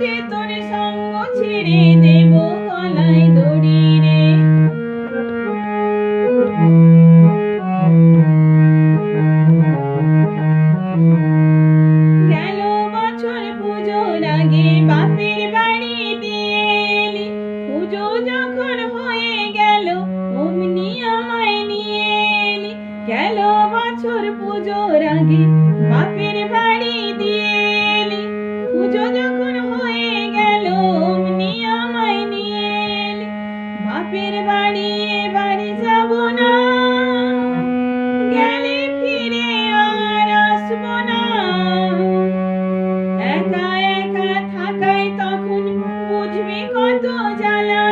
যে তোর সঙ্গ ছেড়ে দেব গলায় দড়ি রে গেল বছর পুজোর আগে বাপের বাড়ি দিয়ে এলি। পুজো যখন হয়ে গেল, অমনি আমায় নিয়ে এলি। গেল বছর পুজোর আগে বাপের বাড়ি এবারে যাব না। গেলে ফিরে আর আসব না। একা একা থাকায় তখন বুঝবি কত জ্বালা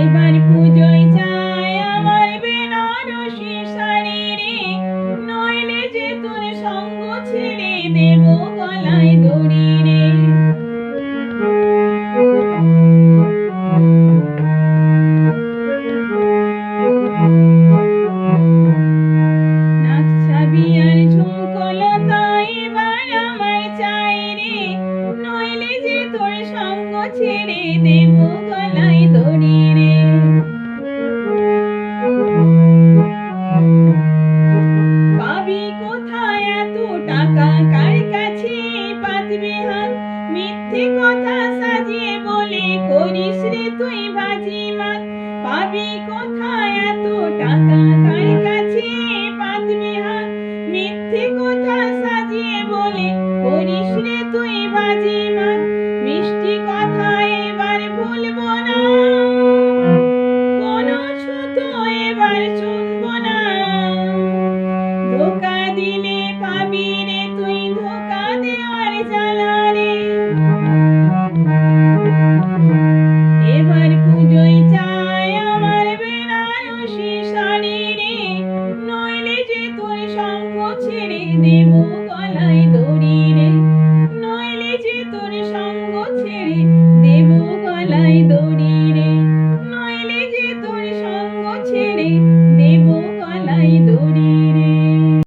এবার পুজোয় চাই আমার বেনারসি শাড়ি। ছেড়ে দেব গলায় দড়ি রে। পাবি কোথায় এত টাকা? কার কাছে হাত? মিথ্যে কথা সাজিয়ে বলে করিস রে তুই বাজি মাত। পাবি কোথায় এত টাকা? কার কাছে পাতবে হাত? মিথ্যে কথা সাজিয়ে বলে করিস রে তুই বাজি